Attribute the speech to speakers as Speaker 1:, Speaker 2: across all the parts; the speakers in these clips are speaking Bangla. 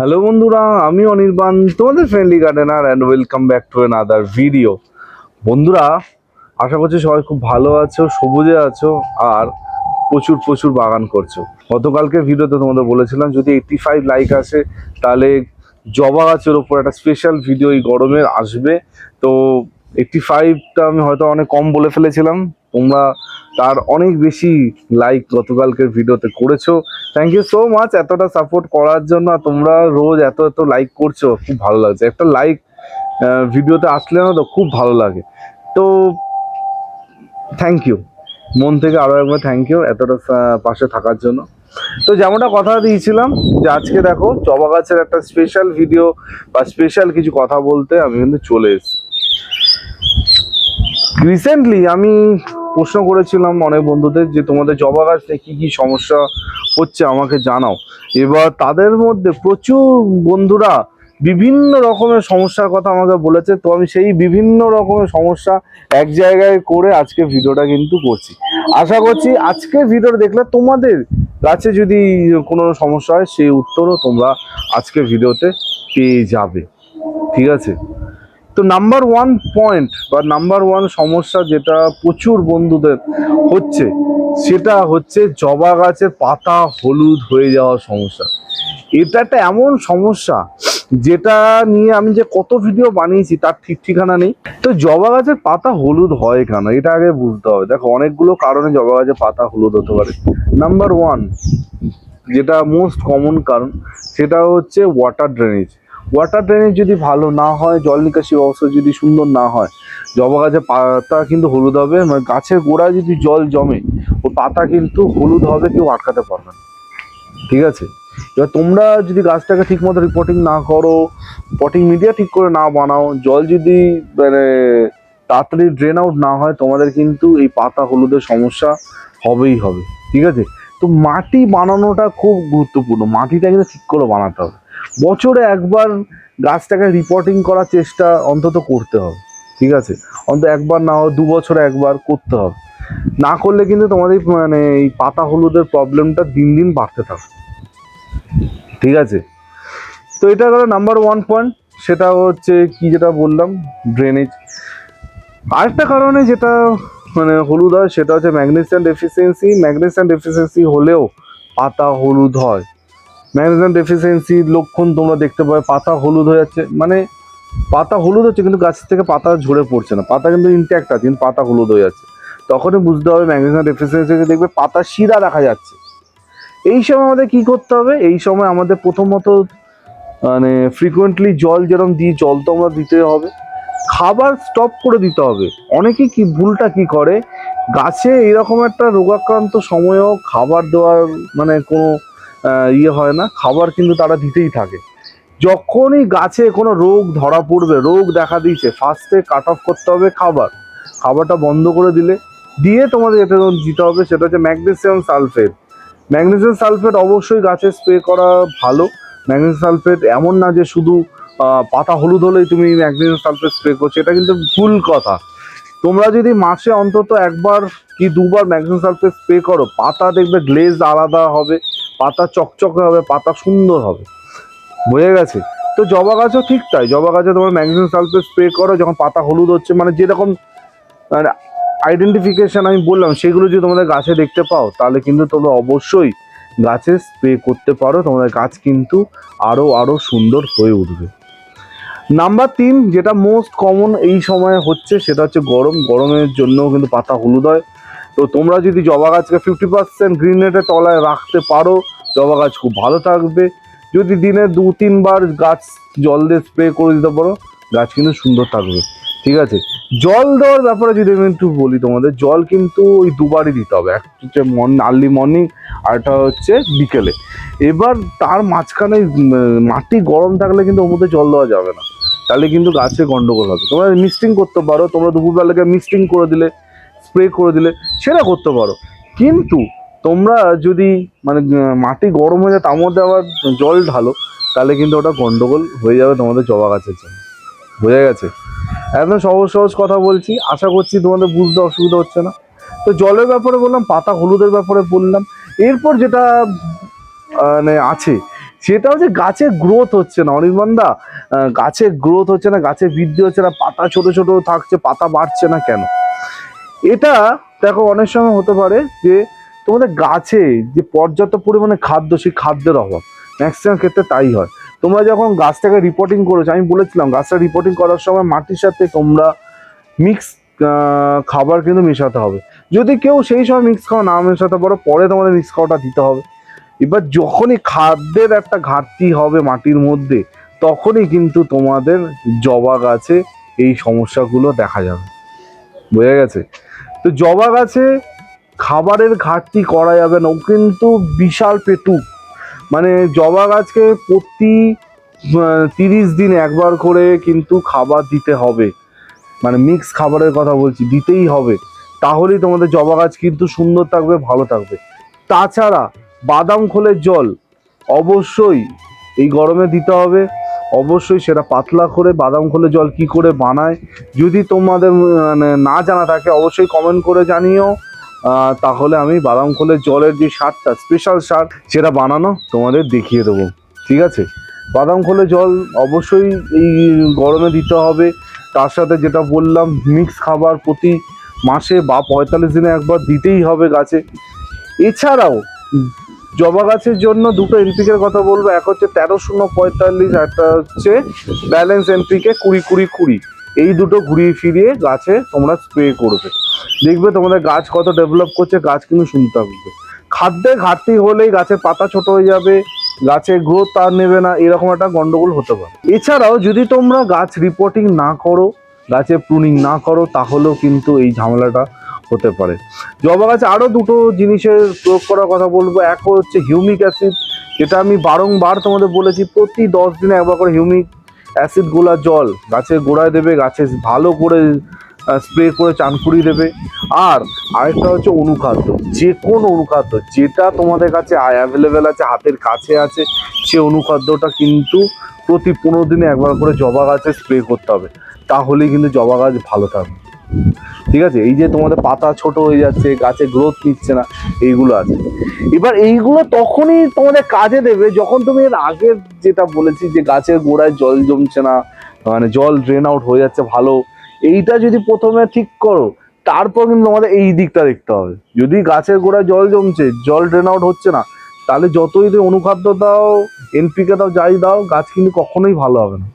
Speaker 1: হ্যালো বন্ধুরা, আমি অনির্বাণ, তোমাদের friendly gardener and welcome back to another video বন্ধুরা, আশা করছি সবাই খুব ভালো আছো, সবুজে আছো, আর প্রচুর প্রচুর বাগান করছ। গতকালকে ভিডিওতে তোমাদের বলেছিলাম, যদি এইটটি ফাইভ লাইক আসে, তাহলে জবা গাছের ওপর একটা স্পেশাল ভিডিও এই গরমের আসবে। তো এইটটি ফাইভটা আমি হয়তো অনেক কম বলে ফেলেছিলাম। তোমরা তার অনেক বেশি লাইক গতকালকের ভিডিওতে করেছ। থ্যাংক ইউ সো মাচ এতটা সাপোর্ট করার জন্য, আর তোমরা রোজ এত এত লাইক করছ, খুব ভালো লাগছে। একটা লাইক ভিডিওতে আসলে না তো খুব ভালো লাগে। তো থ্যাংক ইউ মন থেকে আরও একবার থ্যাংক ইউ এতটা পাশে থাকার জন্য। তো যেমনটা কথা দিয়েছিলাম যে আজকে দেখো জবা গাছের একটা স্পেশাল ভিডিও বা স্পেশাল কিছু কথা বলতে আমি কিন্তু চলে এসেছি। রিসেন্টলি আমি প্রশ্ন করেছিলাম অনেক বন্ধুদের যে তোমাদের জবা গাছ নিয়ে কী কী সমস্যা হচ্ছে আমাকে জানাও। এবার তাদের মধ্যে প্রচুর বন্ধুরা বিভিন্ন রকমের সমস্যার কথা আমাকে বলেছে, তো আমি সেই বিভিন্ন রকমের সমস্যা এক জায়গায় করে আজকে ভিডিওটা কিন্তু করছি। আশা করছি আজকের ভিডিওটা দেখলে তোমাদের গাছে যদি কোনো সমস্যা হয়, সেই উত্তরও তোমরা আজকে ভিডিওতে পেয়ে যাবে। ঠিক আছে? তো নাম্বার ওয়ান পয়েন্ট বা নাম্বার ওয়ান সমস্যা যেটা প্রচুর বন্ধুদের হচ্ছে, সেটা হচ্ছে জবা গাছের পাতা হলুদ হয়ে যাওয়ার সমস্যা। এটা একটা এমন সমস্যা যেটা নিয়ে আমি যে কত ভিডিও বানিয়েছি তার ঠিক ঠিকানা নেই। তো জবা গাছের পাতা হলুদ হয় কেন? এটা আগে বুঝতে হবে। দেখো, অনেকগুলো কারণে জবা গাছের পাতা হলুদ হতে পারে। নাম্বার ওয়ান যেটা মোস্ট কমন কারণ, সেটা হচ্ছে ওয়াটার ড্রেনেজ ওয়াটার ড্রেনেজ যদি ভালো না হয়, জল নিকাশি ব্যবস্থা যদি সুন্দর না হয়, জবা গাছের পাতা কিন্তু হলুদ হবে মানে গাছের গোড়ায় যদি জল জমে, ও পাতা কিন্তু হলুদ হবে, কেউ আটকাতে পারবে না। ঠিক আছে? এবার তোমরা যদি গাছটাকে ঠিক মতো রিপোর্টিং না করো পটিং মিডিয়া ঠিক করে না বানাও, জল যদি মানে তাড়াতাড়ি ড্রেন আউট না হয়, তোমাদের কিন্তু এই পাতা হলুদের সমস্যা হবেই হবে। ঠিক আছে? তো মাটি বানানোটা খুব গুরুত্বপূর্ণ। মাটিটা কিন্তু ঠিক করে বানাতে হবে। বছরে একবার গাছটাকে রিপোর্টিং করার চেষ্টা অন্তত করতে হবে, ঠিক আছে? অন্তত একবার না দু বছরে একবার করতে হবে। না করলে কিন্তু তোমাদের মানে এই পাতা হলুদের প্রবলেমটা দিন দিন বাড়তে থাকে ঠিক আছে? তো এটা গেল নাম্বার ওয়ান পয়েন্ট সেটা হচ্ছে কি যেটা বললাম ড্রেনেজ আরেকটা কারণে যেটা মানে হলুদ হয়, সেটা হচ্ছে ম্যাগনেসিয়াম ডেফিসিয়েন্সি ম্যাগনেসিয়াম ডেফিসিয়েন্সি হলেও পাতা হলুদ হয়। ম্যাগনেসিয়াম ডেফিসিয়েন্সির লক্ষণ তোমরা দেখতে পাবে, পাতা হলুদ হয়ে যাচ্ছে মানে পাতা হলুদ হচ্ছে কিন্তু গাছ থেকে পাতা ঝরে পড়ছে না, পাতা কিন্তু ইনট্যাক্ট আছে, কিন্তু পাতা হলুদ হয়ে যাচ্ছে। তখনই বুঝতে হবে ম্যাগনেসিয়াম ডেফিসিয়েন্সি দেখবে পাতা শিরা দেখা যাচ্ছে। এই সময় আমাদের কি করতে হবে? এই সময় আমাদের প্রথমত মানে ফ্রিকোয়েন্টলি জল যেরকম দিই, জল তো আমরা দিতে হবে। খাবার স্টপ করে দিতে হবে। অনেকে কি ভুলটা কি করে? গাছে এরকম একটা রোগাক্রান্ত সময়ও খাবার দেওয়ার মানে কোনো ইয়ে হয় না, খাবার কিন্তু তারা দিতেই থাকে। যখনই গাছে কোনো রোগ ধরা পড়বে, রোগ দেখা দিয়েছে ফার্স্টে কাট অফ করতে হবে খাবার। খাবারটা বন্ধ করে দিলে, দিয়ে তোমাদের এটা দিতে হবে, সেটা হচ্ছে ম্যাগনেসিয়াম সালফেট ম্যাগনেসিয়াম সালফেট অবশ্যই গাছে স্প্রে করা ভালো। ম্যাগনেসিয়াম সালফেট এমন না যে শুধু পাতা হলুদ হলেই তুমি ম্যাগনেসিয়াম সালফেট স্প্রে করছ, এটা কিন্তু ভুল কথা। তোমরা যদি মাসে অন্তত একবার কি দুবার ম্যাগনেসিয়াম সালফেট স্প্রে করো, পাতা দেখবে গ্লেজ আলাদা হবে। পাতা চকচকে হবে, পাতা সুন্দর হবে। বোঝা গেছে? তো জবা গাছও ঠিক তাই। জবা গাছে তোমার ম্যাগনেসিয়াম সালফেট স্প্রে করো, যখন পাতা হলুদ হচ্ছে মানে যেরকম মানে আইডেন্টিফিকেশন আমি বললাম, সেগুলো যদি তোমাদের গাছে দেখতে পাও, তাহলে কিন্তু তোমরা অবশ্যই গাছে স্প্রে করতে পারো। তোমাদের গাছ কিন্তু আরও আরও সুন্দর হয়ে উঠবে। নাম্বার তিন, যেটা মোস্ট কমন এই সময়ে হচ্ছে, সেটা হচ্ছে গরম। গরমের জন্যও কিন্তু পাতা হলুদ হয়। তো তোমরা যদি জবা গাছকে ফিফটি পার্সেন্ট গ্রিন নেটের তলায় রাখতে পারো, জবা গাছ খুব ভালো থাকবে। যদি দিনে দু, তিনবার গাছ জল দিয়ে স্প্রে করে দিতে পারো, গাছ কিন্তু সুন্দর থাকবে। ঠিক আছে? জল দেওয়ার ব্যাপারে যদি আমি একটু বলি তোমাদের, জল কিন্তু ওই দুবারই দিতে হবে। একটা হচ্ছে মর্নিং আর্লি মর্নিং আর একটা হচ্ছে বিকেলে। এবার তার মাঝখানে মাটি গরম থাকলে কিন্তু ওর মধ্যে জল দেওয়া যাবে না। তাহলে কিন্তু গাছে গন্ডগোল হবে। তোমরা মিস্টিং করতে পারো, তোমরা দুপুরবেলাকে মিক্সিং করে দিলে। স্প্রে করে দিলে সেটা করতে পারো। কিন্তু তোমরা যদি মানে মাটি গরম হয়ে যায়, তার মধ্যে আবার জল ঢালো, তাহলে কিন্তু ওটা গন্ডগোল হয়ে যাবে তোমাদের জবা গাছের জন্য। বোঝা গেছে? একদম সহজ সহজ কথা বলছি। আশা করছি তোমাদের বুঝতে অসুবিধা হচ্ছে না। তো জলের ব্যাপারে বললাম, পাতা হলুদের ব্যাপারে বললাম। এরপর যেটা মানে আছে সেটা হচ্ছে গাছের গ্রোথ হচ্ছে না। অনির্বাণদা গাছের গ্রোথ হচ্ছে না গাছের বৃদ্ধি হচ্ছে না, পাতা ছোট ছোট থাকছে, পাতা বাড়ছে না কেন? এটা দেখো অনেক সময় হতে পারে যে তোমাদের গাছে যে পর্যাপ্ত পরিমাণে খাদ্য, সেই খাদ্যের অভাব। ম্যাক্সিমাম ক্ষেত্রে তাই হয়। তোমরা যখন গাছটাকে রিপোর্টিং করেছ, আমি বলেছিলাম, গাছটা রিপোর্টিং করার সময় মাটির সাথে তোমরা মিক্স খাবার কিন্তু মেশাতে হবে। যদি কেউ সেই সময় মিক্স খাওয়া না মেশাতে পারো, পরে তোমাদের মিক্স খাওয়াটা দিতে হবে। এবার যখনই খাদ্যের একটা ঘাটতি হবে মাটির মধ্যে, তখনই কিন্তু তোমাদের জবা গাছে এই সমস্যাগুলো দেখা যাবে। বোঝা গেছে? তো জবা গাছে খাবারের ঘাটতি করা যাবে না, ও কিন্তু বিশাল পেটুক মানে জবা গাছকে প্রতি তিরিশ দিন একবার করে কিন্তু খাবার দিতে হবে। মানে মিক্স খাবারের কথা বলছি, দিতেই হবে। তাহলেই তোমাদের জবা গাছ কিন্তু সুন্দর থাকবে, ভালো থাকবে। তাছাড়া বাদাম খোলের জল অবশ্যই এই গরমে দিতে হবে। অবশ্যই সেটা পাতলা করে বাদাম খোলের জল কি করে বানায়। যদি তোমাদের মানে না জানা থাকে, অবশ্যই কমেন্ট করে জানিও। তাহলে আমি বাদাম খোলের জলের যে সারটা স্পেশাল সার সেটা বানানো তোমাদের দেখিয়ে দেবো। ঠিক আছে? বাদাম খোলের জল অবশ্যই এই গরমে দিতে হবে। তার সাথে যেটা বললাম মিক্স খাবার প্রতি মাসে বা পঁয়তাল্লিশ দিনে একবার দিতেই হবে গাছে। এছাড়াও জবা গাছের জন্য দুটো এনপিকের কথা বলব। এক হচ্ছে তেরো শূন্য পঁয়তাল্লিশ একটা হচ্ছে ব্যালেন্স এনপিকে কুড়ি কুড়ি কুড়ি। এই দুটো ঘুরিয়ে ফিরিয়ে গাছে তোমরা স্প্রে করবে। দেখবে তোমাদের গাছ কত ডেভেলপ করছে, গাছ কিন্তু শুনতে থাকবে। খাদ্যে ঘাটতি হলেই গাছের পাতা ছোট হয়ে যাবে, গাছে গ্রোথ তার নেবে না, এরকম একটা গন্ডগোল হতে পারে। এছাড়াও যদি তোমরা গাছ রিপোর্টিং না করো, গাছে প্রুনিং না করো, তাহলেও কিন্তু এই ঝামেলাটা হতে পারে। জবা গাছে আরও দুটো জিনিসের প্রয়োগ করার কথা বলব। এক হচ্ছে হিউমিক অ্যাসিড, যেটা আমি বারংবার তোমাদের বলেছি, প্রতি দশ দিনে একবার করে হিউমিক অ্যাসিড গোলা জল গাছের গোড়ায় দেবে, গাছে ভালো করে স্প্রে করে চান করিয়ে দেবে। আর আরেকটা হচ্ছে অনুখাদ্য, যে কোনো অনুখাদ্য, যেটা তোমাদের কাছে অ্যাভেলেবেল আছে, হাতের কাছে আছে, সে অনুখাদ্যটা কিন্তু প্রতি পনেরো দিনে একবার করে জবা গাছে স্প্রে করতে হবে। তাহলেই কিন্তু জবা গাছ ভালো থাকবে। ঠিক আছে? এই যে তোমাদের পাতা ছোট হয়ে যাচ্ছে, গাছে গ্রোথ নিচ্ছে না, এইগুলো আছে। এবার এইগুলো তখনই তোমাদের কাজে দেবে যখন তুমি এর আগের যেটা বলেছি যে গাছের গোড়ায় জল জমছে না মানে জল ড্রেন আউট হয়ে যাচ্ছে ভালো, এইটা যদি প্রথমে ঠিক করো, তারপর কিন্তু তোমাদের এই দিকটা দেখতে হবে। যদি গাছের গোড়ায় জল জমছে, জল ড্রেন আউট হচ্ছে না, তাহলে যতই তুমি অনুখাদ্য দাও এনপিকে দাও, যাই দাও, গাছ কিন্তু কখনোই ভালো হবে না।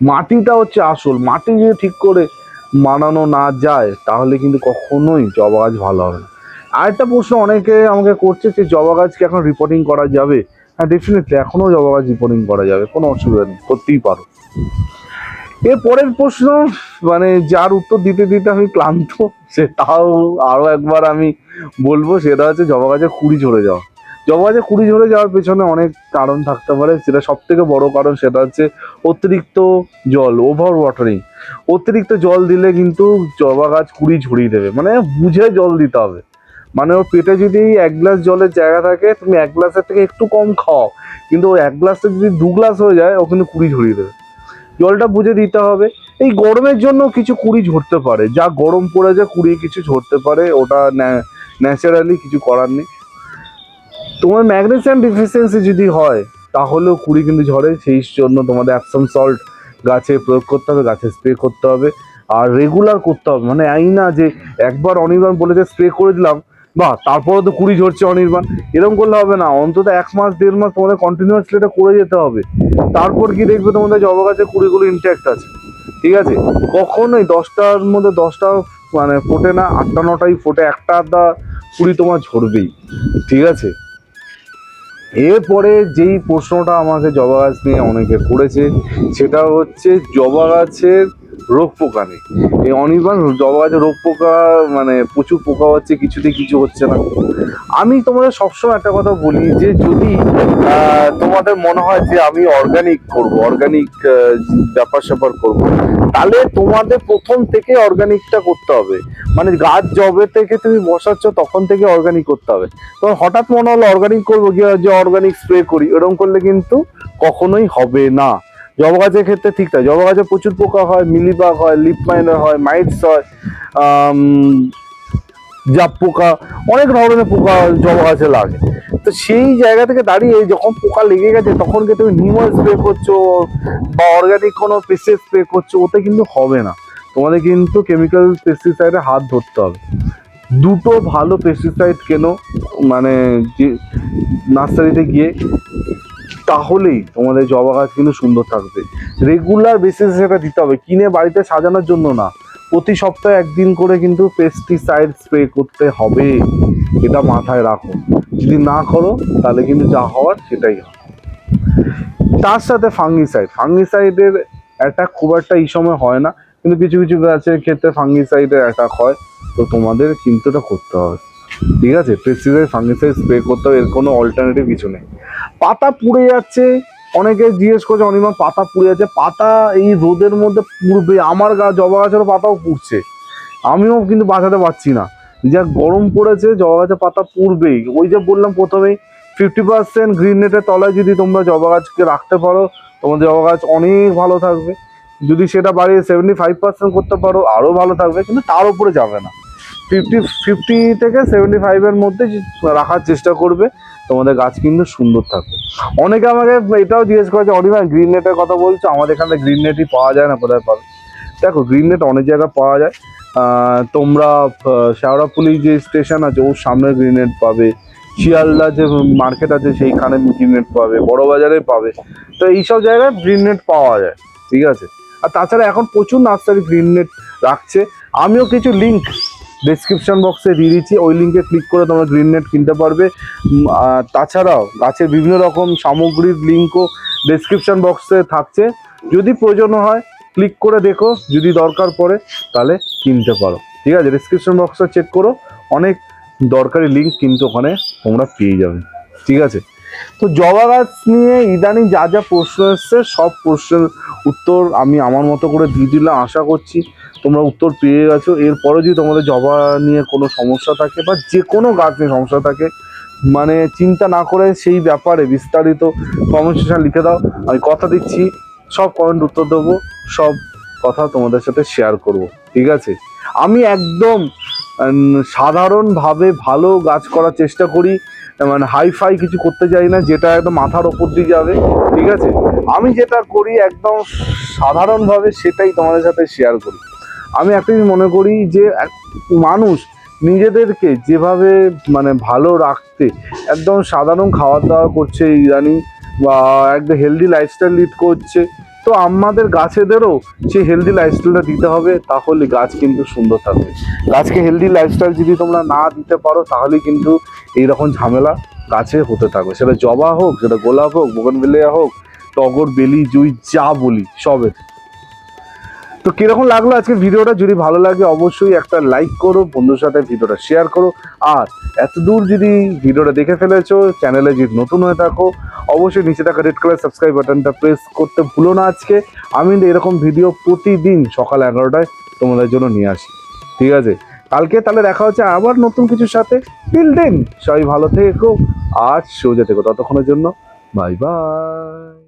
Speaker 1: মাটিটা হচ্ছে আসল, মাটি যদি ঠিক করে মানানো না যায়, তাহলে কিন্তু কখনোই জবা গাছ ভালো হবে না। আরেকটা প্রশ্ন অনেকে আমাকে করছে যে, জবা গাছকে এখন রিপোর্টিং করা যাবে? হ্যাঁ ডেফিনেটলি এখনও জবা গাছ রিপোর্টিং করা যাবে, কোনো অসুবিধা নেই, করতেই পারো। এর পরের প্রশ্ন মানে যার উত্তর দিতে দিতে আমি ক্লান্ত, সে তাও আরও একবার আমি বলব, সেটা হচ্ছে জবা গাছের কুড়ি ঝরে যাওয়া। জবা কুড়ি ঝরে যাওয়ার পেছনে অনেক কারণ থাকতে পারে। সেটা সব থেকে বড় কারণ সেটা হচ্ছে অতিরিক্ত জল ওভার ওয়াটারিং অতিরিক্ত জল দিলে কিন্তু জবা গাছ কুড়ি ঝরিয়ে দেবে। মানে বুঝে জল দিতে হবে। মানে ওর পেটে যদি এক গ্লাস জলের জায়গা থাকে, তুমি এক গ্লাসের থেকে একটু কম খাও। কিন্তু ওই এক গ্লাসে যদি দু গ্লাস হয়ে যায়, ও কিন্তু কুড়ি ঝরিয়ে দেবে। জলটা বুঝে দিতে হবে। এই গরমের জন্য কিছু কুড়ি ঝরতে পারে। যা গরম পড়ে যায় কুড়ি কিছু ঝরতে পারে। ওটা ন্যাচারালি কিছু করার নেই। তোমার ম্যাগনেসিয়াম ডিফিসিয়েন্সি যদি হয়, তাহলেও কুড়ি কিন্তু ঝরে সেই জন্য তোমাদের অ্যাপসাম সল্ট গাছে প্রয়োগ করতে হবে, গাছে স্প্রে করতে হবে। আর রেগুলার করতে হবে মানে এই না যে একবার অনির্বাণ বলেছে স্প্রে করে দিলাম, বা তারপরে তো কুড়ি ঝরছে অনির্বাণ, এরকম করলে হবে না। অন্তত এক মাস, দেড় মাস তোমাদের কন্টিনিউয়াসলি এটা করে যেতে হবে। তারপর কি দেখবে তোমাদের জবা গাছে কুড়িগুলো ইনট্যাক্ট আছে। ঠিক আছে? কখনোই দশটার মধ্যে দশটা মানে ফোটে না, আটটা, নটাই ফোটে, একটা আধটা কুড়ি তোমার ঝরবেই। ঠিক আছে? এরপরে যেই প্রশ্নটা আমাকে জবা গাছ নিয়ে অনেকে করেছে, সেটা হচ্ছে জবা গাছের রোগ পোকা নেই এই অনির্বাণ, জবা গাছের রোগ পোকা মানে প্রচুর পোকা হচ্ছে কিছুতে কিছু হচ্ছে না। আমি তোমাদের সবসময় একটা কথা বলি যে যদি তোমাদের মনে হয় যে আমি অর্গানিক করব অর্গানিক ব্যাপার স্যাপার করব তাহলে তোমাদের প্রথম থেকে অর্গানিকটা করতে হবে। মানে গাছ জবে থেকে তুমি বসাচ্ছ, তখন থেকে অর্গানিক করতে হবে। তোমার হঠাৎ মনে হলো অর্গানিক করব কি যে অর্গানিক স্প্রে করি, এরকম করলে কিন্তু কখনোই হবে না। জব গাছের ক্ষেত্রে ঠিক তাই, জবা গাছে প্রচুর পোকা হয়, মিলিবাগ হয় লিপ মাইনার হয়, মাইটস হয় জাপ পোকা, অনেক ধরনের পোকা জবা গাছে লাগে। তো সেই জায়গা থেকে দাঁড়িয়ে যখন পোকা লেগে গেছে, তখন কি তুমি নিমল স্প্রে করছ, বা অর্গানিক কোনো পেস্টিসাইড স্প্রে করছ, ওতে কিন্তু হবে না। তোমাদের কিন্তু কেমিক্যাল পেস্টিসাইডে হাত ধরতে হবে। দুটো ভালো পেস্টিসাইড কেনো মানে যে নার্সারিতে গিয়ে, তাহলেই তোমাদের জবা গাছ কিন্তু সুন্দর থাকবে। রেগুলার বেসিসে সেটা দিতে হবে। কিনে বাড়িতে সাজানোর জন্য না। প্রতি সপ্তাহে একদিন করে কিন্তু পেস্টিসাইড স্প্রে করতে হবে। এটা মাথায় রাখো। যদি না করো, তাহলে কিন্তু যা হওয়ার সেটাই হবে। তার সাথে ফাঙ্গিসাইড ফাঙ্গিসাইডের অ্যাটাক খুব একটা এই সময় হয় না। কিন্তু কিছু কিছু গাছের ক্ষেত্রে ফাঙ্গিসাইডের অ্যাটাক হয়। তো তোমাদের কিন্তু এটা করতে হবে। ঠিক আছে? পেস্টিসাইড ফাঙ্গিসাইড স্প্রে করতে হবে, এর কোনো অল্টারনেটিভ কিছু নেই। পাতা পুড়ে যাচ্ছে অনেকে জিজ্ঞেস করছে, অনিমা, পাতা পুড়ে যাচ্ছে। পাতা এই রোদের মধ্যে পুড়বে, আমার গা, জবা গাছেরও পাতাও পুড়ছে। আমিও কিন্তু বাঁচাতে পারছি না। যা গরম পড়েছে, জবা গাছের পাতা পুড়বেই। ওই যে বললাম প্রথমেই ফিফটি পার্সেন্ট গ্রিন নেটের তলায় যদি তোমরা জবা গাছকে রাখতে পারো, তোমাদের জবা গাছ অনেক ভালো থাকবে। যদি সেটা বাড়িয়ে সেভেন্টি ফাইভ পার্সেন্ট করতে পারো আরও ভালো থাকবে। কিন্তু তার উপরে যাবে না। ফিফটি ফিফটি থেকে সেভেন্টি ফাইভের মধ্যে রাখার চেষ্টা করবে। তোমাদের গাছ কিন্তু সুন্দর থাকবে অনেকে আমাকে এটাও জিজ্ঞেস করেছে অনিমা গ্রিন নেটের কথা বলছো? আমাদের এখানে গ্রিন নেটই পাওয়া যায় না কোথায় পাবে? দেখো গ্রিন নেট অনেক জায়গায় পাওয়া যায়। তোমরা শেওড়া পুলিশ যে স্টেশন আছে, ওর সামনে গ্রিন নেট পাবে। শিয়ালদা যে মার্কেট আছে, সেইখানে গ্রিন নেট পাবে। বড় বাজারে পাবে। তো এইসব জায়গায় গ্রিন নেট পাওয়া যায়। ঠিক আছে? আর তাছাড়া এখন প্রচুর নার্সারি গ্রিন নেট রাখছে। আমিও কিছু লিঙ্ক ডেসক্রিপশন বক্সে দিয়ে দিচ্ছি। ওই লিঙ্কে ক্লিক করে তোমরা গ্রিন নেট কিনতে পারবে। তাছাড়াও গাছের বিভিন্ন রকম সামগ্রীর লিঙ্কও ডেসক্রিপশন বক্সে থাকছে। যদি প্রয়োজন হয় ক্লিক করে দেখো। যদি দরকার পড়ে, তাহলে কিনতে পারো। ঠিক আছে? ডেসক্রিপশন বক্সে চেক করো। অনেক দরকারি লিঙ্ক কিন্তু ওখানে তোমরা পেয়ে যাবে। ঠিক আছে? তো জবা গাছ নিয়ে ইদানিং যা যা প্রশ্ন এসছে, সব প্রশ্নের উত্তর আমি আমার মতো করে দিয়ে দিলাম। আশা করছি তোমরা উত্তর পেয়ে গেছো। এরপরে যদি তোমাদের জবা নিয়ে কোনো সমস্যা থাকে বা যে কোনো গাছ নিয়ে সমস্যা থাকে মানে চিন্তা না করে সেই ব্যাপারে বিস্তারিত কমেন্ট সেকশন লিখে দাও। আমি কথা দিচ্ছি, সব কমেন্ট উত্তর দেবো, সব কথা তোমাদের সাথে শেয়ার করব, ঠিক আছে? আমি একদম সাধারণভাবে ভালো গাছ করার চেষ্টা করি মানে হাই ফাই কিছু করতে চাই না, যেটা একদম মাথার ওপর দিয়ে যাবে, ঠিক আছে? আমি যেটা করি একদম সাধারণভাবে সেটাই তোমাদের সাথে শেয়ার করি। আমি একটা জিনিস মনে করি যে মানুষ নিজেদেরকে যেভাবে মানে ভালো রাখতে, একদম সাধারণ খাওয়া দাওয়া করছে ইদানিং বা একদম হেলদি লাইফস্টাইল লিড করছে, তো আমাদের গাছেদেরও সেই হেলদি লাইফস্টাইলটা দিতে হবে, তাহলে গাছ কিন্তু সুন্দর থাকবে। গাছকে হেলদি লাইফস্টাইল যদি তোমরা না দিতে পারো, তাহলে কিন্তু এইরকম ঝামেলা গাছে হতে থাকবে। সেটা জবা হোক, সেটা গোলাপ হোক, বোগনভেলিয়া হোক, টগর, বেলি, জুই, যা বলি সবের তো কীরকম লাগল আজকের ভিডিওটা? যদি ভালো লাগে অবশ্যই একটা লাইক করো, বন্ধুর সাথে ভিডিওটা শেয়ার করো। আর এত দূর যদি ভিডিওটা দেখে ফেলেছো চ্যানেলে যদি নতুন হয়ে থাকো, অবশ্যই নিচে থাকা রেড কালার সাবস্ক্রাইব বাটনটা প্রেস করতে ভুলো না আজকে। আমি এরকম ভিডিও প্রতিদিন সকাল এগারোটায় তোমাদের জন্য নিয়ে আসি। ঠিক আছে? কালকে তাহলে দেখা হচ্ছে আবার নতুন কিছুর সাথে। টিল দেন সবাই ভালো থেকো আর সোজা থেকো। ততক্ষণের জন্য বাই বাই